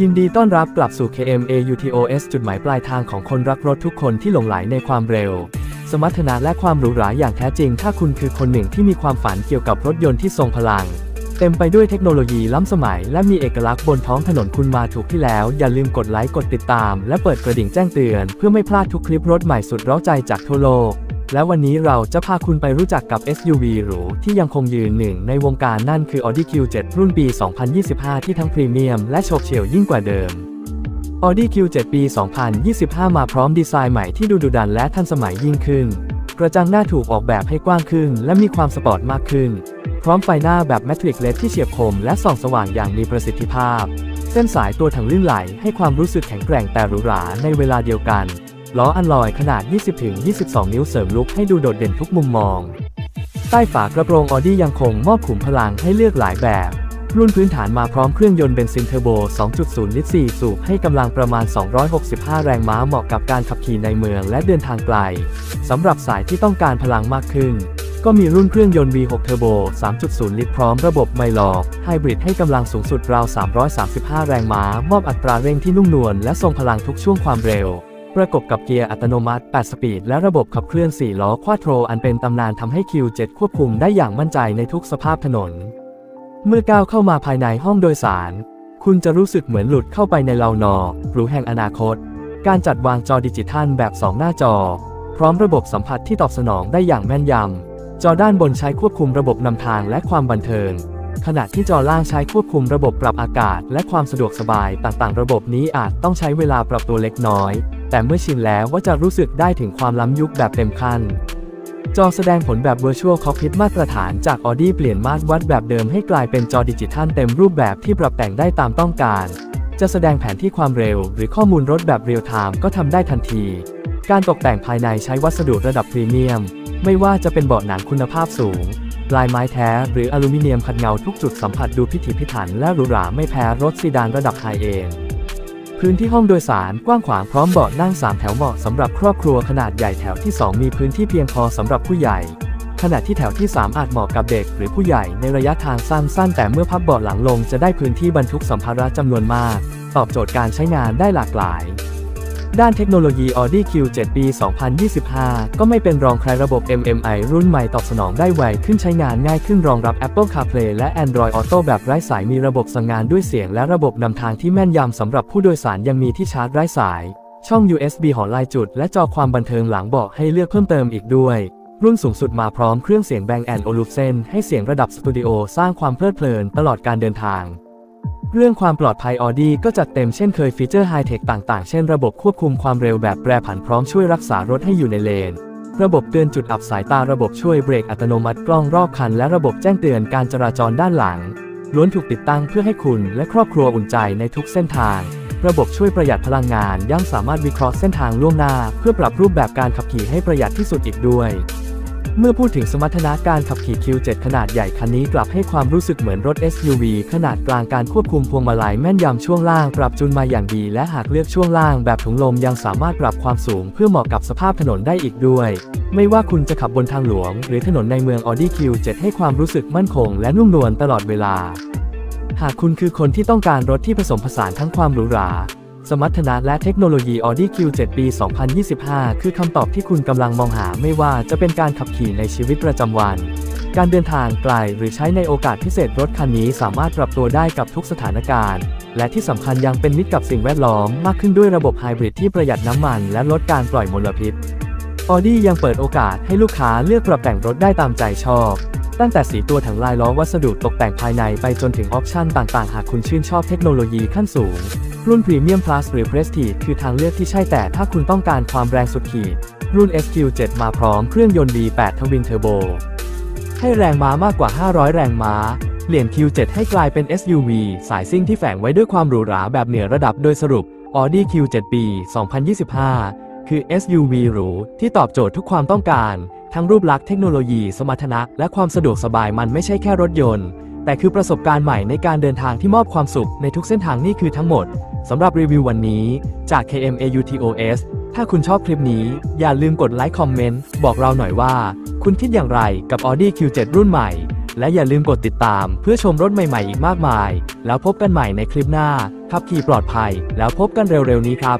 ยินดีต้อนรับกลับสู่ KMA UTOS จุดหมายปลายทางของคนรักรถทุกคนที่หลงไหลในความเร็ว สมรรถนะและความหรูหราอย่างแท้จริง ถ้าคุณคือคนหนึ่งที่มีความฝันเกี่ยวกับรถยนต์ที่ทรงพลัง เต็มไปด้วยเทคโนโลยีล้ำสมัย และมีเอกลักษณ์บนท้องถนนคุณมาถูกที่แล้ว อย่าลืมกดไลค์กดติดตาม และเปิดกระดิ่งแจ้งเตือน เพื่อไม่พลาดทุกคลิปรถใหม่สุดเร้าใจจากทั่วโลก และวันนี้เราจะพาคุณไปรู้จักกับ SUV หรูที่ยังคงยืนหนึ่งในวงการนั่นคือ Audi Q7 รุ่นปี 2025 ที่ทั้งพรีเมียมและโฉบเฉี่ยวยิ่งกว่าเดิม Audi Q7 ปี 2025 มาพร้อมดีไซน์ใหม่ที่ดูดุดันและทันสมัยยิ่งขึ้น กระจังหน้าถูกออกแบบให้กว้างขึ้น และมีความสปอร์ตมากขึ้น พร้อมไฟหน้าแบบแมทริกเลดที่เฉียบคมและส่องสว่างอย่างมีประสิทธิภาพ เส้นสายตัวถังลื่นไหลให้ความรู้สึกแข็งแกร่งแต่หรูหราในเวลาเดียวกัน ล้ออันลอยขนาด 20-22 นิ้วเสริมลุกให้ดูโดดเด่นทุกมุมมอง ใต้ฝากระโปรง Audi ยังคงมอบขุมพลังให้เลือกหลายแบบ รุ่นพื้นฐานมาพร้อมเครื่องยนต์เบนซินเทอร์โบ 2.0 ลิตร 4 สูบให้กำลังประมาณ 265 แรงม้าเหมาะกับการขับขี่ในเมืองและเดินทางไกล สำหรับสายที่ต้องการพลังมากขึ้นก็มีรุ่นเครื่องยนต์ V6 Turbo 3.0 ลิตรพร้อมระบบไมลอกไฮบริดให้กำลังสูงสุดราว 335 แรงม้า มอบอัตราเร่งที่นุ่มนวลและทรงพลังทุกช่วงความเร็ว ประกบกับเกียร์อัตโนมัติ 8 สปีด และระบบขับเคลื่อน 4 ล้อควาโทรอันเป็นตำนานทำให้ Q7 ควบคุมได้อย่างมั่นใจในทุกสภาพถนน เมื่อก้าวเข้ามาภายในห้องโดยสาร คุณจะรู้สึกเหมือนหลุดเข้าไปในเลานอหรูแห่งอนาคต การจัดวางจอดิจิทัลแบบ 2 หน้าจอ พร้อมระบบสัมผัสที่ตอบสนองได้อย่างแม่นยำ จอด้านบนใช้ควบคุมระบบนำทางและความบันเทิงขณะที่จอล่างใช้ควบคุมระบบปรับอากาศ และความสะดวกสบายต่างๆ ระบบนี้อาจต้องใช้เวลาปรับตัวเล็กน้อย แต่เมื่อชินแล้วว่าจะรู้สึกได้ถึงความล้ำยุคแบบเต็มขั้น จอแสดงผลแบบ Virtual Cockpit มาตรฐานจาก Audi เปลี่ยนมาตรวัดแบบเดิมให้กลายเป็นจอดิจิทัลเต็มรูปแบบที่ปรับแต่งได้ตามต้องการ จะแสดงแผนที่ความเร็ว หรือข้อมูลรถแบบเรียลไทม์ก็ทำได้ทันที การตกแต่งภายในใช้วัสดุระดับพรีเมียม ไม่ว่าจะเป็นเบาะหนังคุณภาพสูงลายไม้แท้หรืออลูมิเนียมขัดเงาทุกจุดสัมผัสดูพิถีพิถันและหรูหราไม่แพ้รถซีดานระดับไฮเอนด์ พื้นที่ห้องโดยสารกว้างขวางพร้อมเบาะนั่ง 3 แถวเหมาะสำหรับครอบครัวขนาดใหญ่แถวที่ 2 มีพื้นที่เพียงพอสำหรับผู้ใหญ่ ขณะที่แถวที่ 3 อาจเหมาะกับเด็กหรือผู้ใหญ่ในระยะทางสั้นๆ แต่เมื่อพับเบาะหลังลงจะได้พื้นที่บรรทุกสัมภาระจำนวนมาก ตอบโจทย์การใช้งานได้หลากหลาย ด้านเทคโนโลยี Audi Q7 ปี 2025 ก็ไม่เป็นรองใครระบบ MMI รุ่นใหม่ตอบสนองได้ไวขึ้นใช้งานง่ายขึ้นรองรับ Apple CarPlay และ Android Auto แบบไร้สายมีระบบสั่งงานด้วยเสียงและระบบนำทางที่แม่นยำสำหรับผู้โดยสารยังมีที่ชาร์จไร้สาย ช่อง USB หอลายจุด และจอความบันเทิงหลังเบาะให้เลือกเพิ่มเติมอีกด้วย รุ่นสูงสุดมาพร้อมเครื่องเสียง Bang Olufsen ให้เสียงระดับสตูดิโอสร้างความเพลิดเพลินตลอดการเดินทาง เรื่องความปลอดภัย Audi ก็จัดเต็มเช่นเคยฟีเจอร์ไฮเทคต่างๆ เช่นระบบควบคุมความเร็วแบบแปรผันพร้อมช่วยรักษารถให้อยู่ในเลน ระบบเตือนจุดอับสายตาระบบช่วยเบรกอัตโนมัติกล้องรอบคัน และระบบแจ้งเตือนการจราจรด้านหลัง ล้วนถูกติดตั้งเพื่อให้คุณและครอบครัวอุ่นใจในทุกเส้นทาง ระบบช่วยประหยัดพลังงานยังสามารถวิเคราะห์เส้นทางล่วงหน้า เพื่อปรับรูปแบบการขับขี่ให้ประหยัดที่สุดอีกด้วย เมื่อพูดถึงสมรรถนะการขับขี่ Q7 ขนาดใหญ่คันนี้กลับให้ความรู้สึกเหมือนรถ SUV ขนาดกลางการควบคุมพวงมาลัยแม่นยำช่วงล่างปรับจูนมาอย่างดี และหากเลือกช่วงล่างแบบถุงลมยังสามารถปรับความสูงเพื่อเหมาะกับสภาพถนนได้อีกด้วย ไม่ว่าคุณจะขับบนทางหลวง หรือถนนในเมือง Audi Q7 ให้ความรู้สึกมั่นคง และนุ่มนวลตลอดเวลา หากคุณคือคนที่ต้องการรถที่ผสมผสานทั้งความหรูหรา สมรรถนะและเทคโนโลยี Audi Q7 ปี 2025 คือคำตอบที่คุณกำลังมองหาไม่ว่าจะเป็นการขับขี่ในชีวิตประจำวัน การเดินทางไกลหรือใช้ในโอกาสพิเศษรถคันนี้สามารถปรับตัวได้กับทุกสถานการณ์ และที่สำคัญยังเป็นมิตรกับสิ่งแวดล้อมมากขึ้นด้วยระบบไฮบริดที่ประหยัดน้ำมันและลดการปล่อยมลพิษ Audi ยังเปิดโอกาสให้ลูกค้าเลือกปรับแต่งรถได้ตามใจชอบตั้งแต่สีตัวถังลายล้อวัสดุตกแต่งภายในไปจนถึงออปชั่นต่างๆ หากคุณชื่นชอบเทคโนโลยีขั้นสูง รุ่น Premium Plus หรือ Prestige คือทางเลือกที่ใช่แต่ถ้าคุณต้องการความแรงสุดขีด รุ่น SQ7 มาพร้อมเครื่องยนต์ V8 ทวินเทอร์โบ ให้แรงม้ามากกว่า 500 แรงม้า เปลี่ยน Q7 ให้กลายเป็น SUV สายซิ่งที่แฝงไว้ด้วยความหรูหราแบบเหนือระดับโดยสรุป Audi Q7 ปี2025 คือ SUV หรูที่ตอบโจทย์ทุกความต้องการ ทั้งรูปลักษณ์เทคโนโลยี สมรรถนะ และความสะดวกสบายมันไม่ใช่แค่รถยนต์แต่คือประสบการณ์ใหม่ในการเดินทางที่มอบความสุขในทุกเส้นทางนี่คือทั้งหมด สำหรับรีวิววันนี้จาก KMAUTOS ถ้าคุณชอบคลิปนี้ อย่าลืมกดไลค์คอมเมนต์บอกเราหน่อยว่า คุณคิดอย่างไรกับ Audi Q7 รุ่นใหม่ และอย่าลืมกดติดตามเพื่อชมรถใหม่ๆอีกมากมาย แล้วพบกันใหม่ในคลิปหน้าขับขี่ปลอดภัย แล้วพบกันเร็วๆนี้ครับ